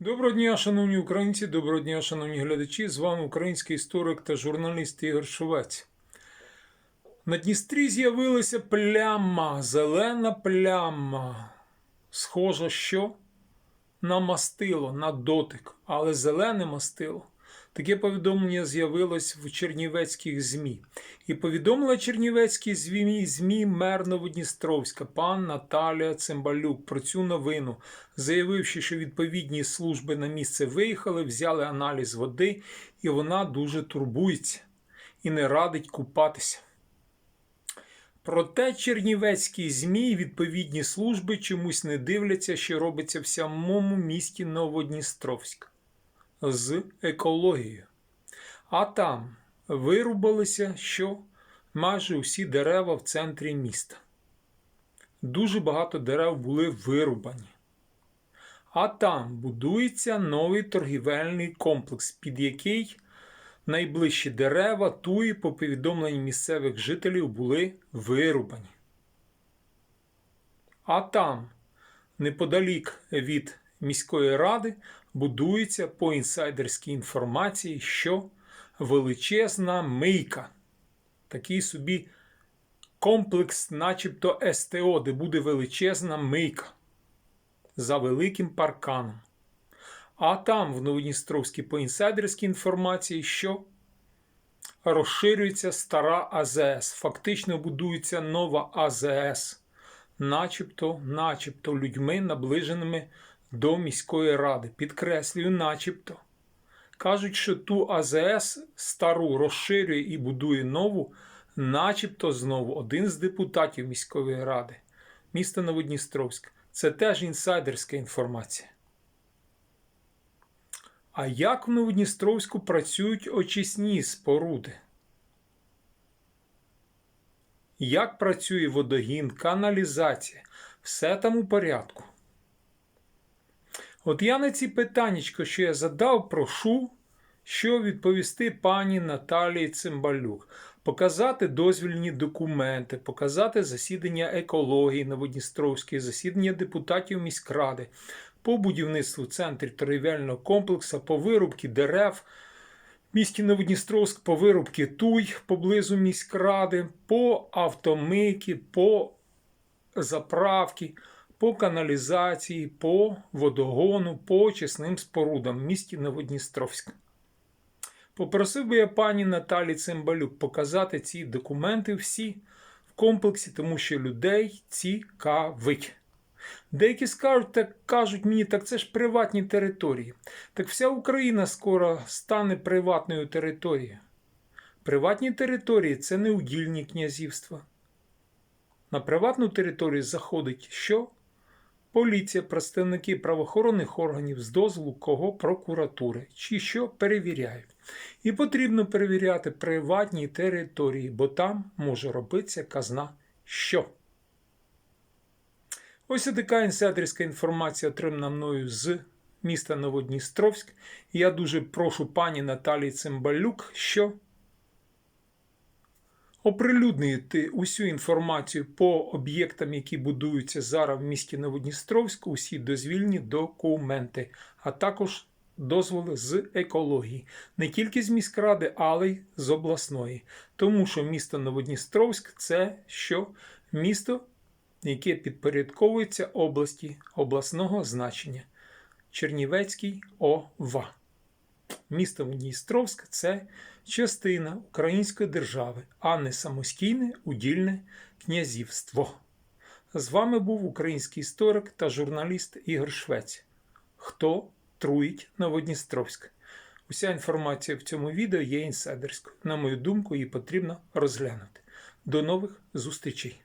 Доброго дня, шановні українці, доброго дня, шановні глядачі. З вами український історик та журналіст Ігор Шовець. На Дністрі з'явилася пляма, зелена пляма. Схоже, що на мастило, на дотик, але зелене мастило. Таке повідомлення з'явилось в чернівецьких ЗМІ. І повідомила чернівецькі ЗМІ, ЗМІ мер Новодністровська, пан Наталія Цимбалюк про цю новину, заявивши, що відповідні служби на місце виїхали, взяли аналіз води, і вона дуже турбується і не радить купатися. Проте чернівецькі ЗМІ і відповідні служби чомусь не дивляться, що робиться в самому місті Новодністровськ з екологією. А там вирубалися, що майже усі дерева в центрі міста. Дуже багато дерев були вирубані. А там будується новий торгівельний комплекс, під який найближчі дерева туї, по повідомленню місцевих жителів, були вирубані. А там, неподалік від міської ради, будується по інсайдерській інформації, що величезна мийка. Такий собі комплекс, начебто СТО, де буде величезна мийка за великим парканом. А там, в Новодністровській по інсайдерській інформації, що розширюється стара АЗС. Фактично будується нова АЗС, начебто, начебто людьми, наближеними до міської ради. Підкреслюю, начебто. Кажуть, що ту АЗС стару розширює і будує нову, начебто знову один з депутатів міської ради міста Новодністровськ. Це теж інсайдерська інформація. А як в Новодністровську працюють очисні споруди? Як працює водогін, каналізація? Все там у порядку. От я на ці питаннячко, що я задав, прошу, що відповісти пані Наталії Цимбалюк, показати дозвільні документи, показати засідання екології Новодністровської, засідання депутатів міськради по будівництву центрів торгівельного комплексу, по вирубці дерев. Місті Новодністровськ по вирубки туй поблизу міськради, по автомийки, по заправки, по каналізації, по водогону, по очисним спорудам в місті Новодністровськ. Попросив би я пані Наталі Цимбалюк показати ці документи всі в комплексі, тому що людей цікавить. Деякі скажуть, так, кажуть мені, так це ж приватні території. Так вся Україна скоро стане приватною територією. Приватні території це не удільні князівства. На приватну територію заходить що? Поліція, представники правоохоронних органів з дозволу кого прокуратури, чи що перевіряють. І потрібно перевіряти приватні території, бо там може робитися казна що. Ось така інсайдерська інформація отримана мною з міста Новодністровськ. Я дуже прошу пані Наталії Цимбалюк, що оприлюднити усю інформацію по об'єктам, які будуються зараз в місті Новодністровську, усі дозвільні документи, а також дозволи з екології, не тільки з міськради, але й з обласної. Тому що місто Новодністровськ це що місто, яке підпорядковується області обласного значення Чернівецький ОВА. Місто Дністровськ це частина Української держави, а не самостійне удільне князівство. З вами був український історик та журналіст Ігор Швець. Хто труїть Новодністровськ? Уся інформація в цьому відео є інсайдерською. На мою думку, її потрібно розглянути. До нових зустрічей!